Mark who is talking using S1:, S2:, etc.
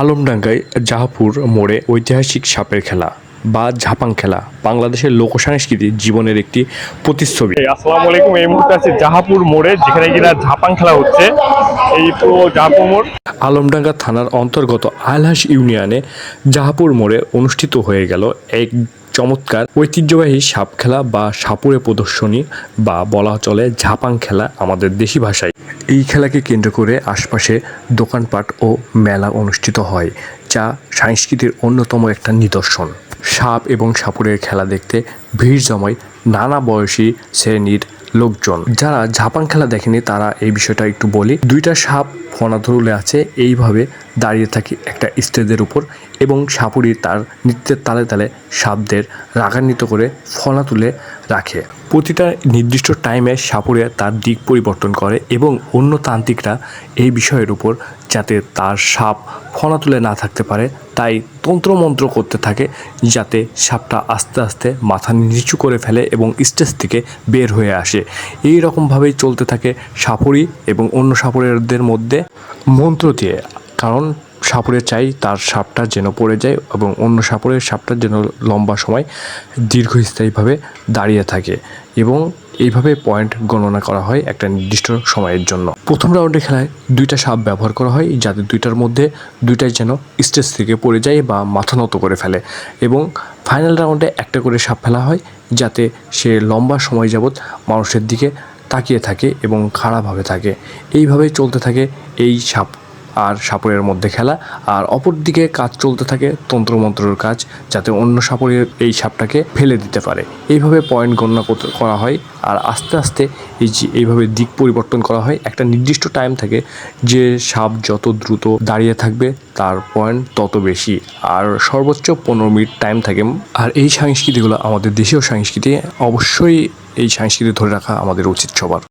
S1: আলমডাঙ্গায় জাহাপুর মোড়ে ঐতিহাসিক সাপের খেলা বা ঝাপাং খেলা বাংলাদেশের লোক সংস্কৃতির জীবনের একটি প্রতিচ্ছবি।
S2: আসসালামু আলাইকুম এই মুহূর্তে আছে জাহাপুর মোড়ে যেখানে কিনা ঝাপাং খেলা হচ্ছে। এই পুরো জাহাপুর মোড়।
S1: আলমডাঙ্গা থানার অন্তর্গত আলহাস ইউনিয়নে জাহাপুর মোড়ে অনুষ্ঠিত হয়ে গেল এক চমৎকার ঐতিহ্যবাহী সাপ খেলা বা সাপুরে প্রদর্শনী বা বলা চলে ঝাপাং খেলা আমাদের দেশি ভাষায়। এই খেলাকে কেন্দ্র করে আশপাশে দোকানপাট ও মেলা অনুষ্ঠিত হয়, যা সংস্কৃতির অন্যতম একটা নিদর্শন। সাপ এবং সাপুরের খেলা দেখতে ভিড় জমায় নানা বয়সী, শ্রেণির লোকজন। যারা ঝাপাং খেলা দেখেনি, তারা এই বিষয়টা একটু বলি। দুইটা সাপ ফনা ধরলে আছে, এইভাবে দাঁড়িয়ে থাকে একটা স্টেজের উপর এবং সাপুরি তার নৃত্যের তালে তালে সাপদের রাগান্বিত করে ফনা তুলে রাখে। প্রতিটা নির্দিষ্ট টাইমে সাপুরে তার দিক পরিবর্তন করে এবং অন্য তান্ত্রিকরা এই বিষয়ের উপর যাতে তার সাপ ফনা তুলে না থাকতে পারে, তাই তন্ত্রমন্ত্র করতে থাকে যাতে সাপটা আস্তে আস্তে মাথা নিচু করে ফেলে এবং স্টেজ থেকে বের হয়ে আসে। এই রকমভাবেই চলতে থাকে সাফরি এবং অন্য সাফরেরদের মধ্যে মন্ত্র দিয়ে। কারণ সাপুরে চাই, তার সাপটা যেন পড়ে যায় এবং অন্য সাপুরের সাপটা যেন লম্বা সময় দীর্ঘস্থায়ীভাবে দাঁড়িয়ে থাকে এবং এইভাবে পয়েন্ট গণনা করা হয় একটা নির্দিষ্ট সময়ের জন্য। প্রথম রাউন্ডে খেলায় দুইটা সাপ ব্যবহার করা হয়, যাতে দুইটার মধ্যে দুইটাই যেন স্টেজ থেকে পড়ে যায় বা মাথা নত করে ফেলে এবং ফাইনাল রাউন্ডে একটা করে সাপ ফেলা হয়, যাতে সে লম্বা সময় যাবৎ মানুষের দিকে তাকিয়ে থাকে এবং খাড়াভাবে থাকে। এইভাবেই চলতে থাকে এই সাপ আর সাপড়ের মধ্যে খেলা, আর অপর দিকে কাজ চলতে থাকে তন্ত্রমন্ত্রের কাজ, যাতে অন্য সাপড়ের এই সাপটাকে ফেলে দিতে পারে। এইভাবে পয়েন্ট গণনা করা হয়, আর আস্তে আস্তে এই যে এইভাবে দিক পরিবর্তন করা হয়, একটা নির্দিষ্ট টাইম থাকে যে সাপ যত দ্রুত দাঁড়িয়ে থাকবে, তার পয়েন্ট তত বেশি। আর সর্বোচ্চ পনেরো মিনিট টাইম থাকে। আর এই সংস্কৃতিগুলো আমাদের দেশীয় সংস্কৃতি, অবশ্যই এই সংস্কৃতি ধরে রাখা আমাদের উচিত সবার।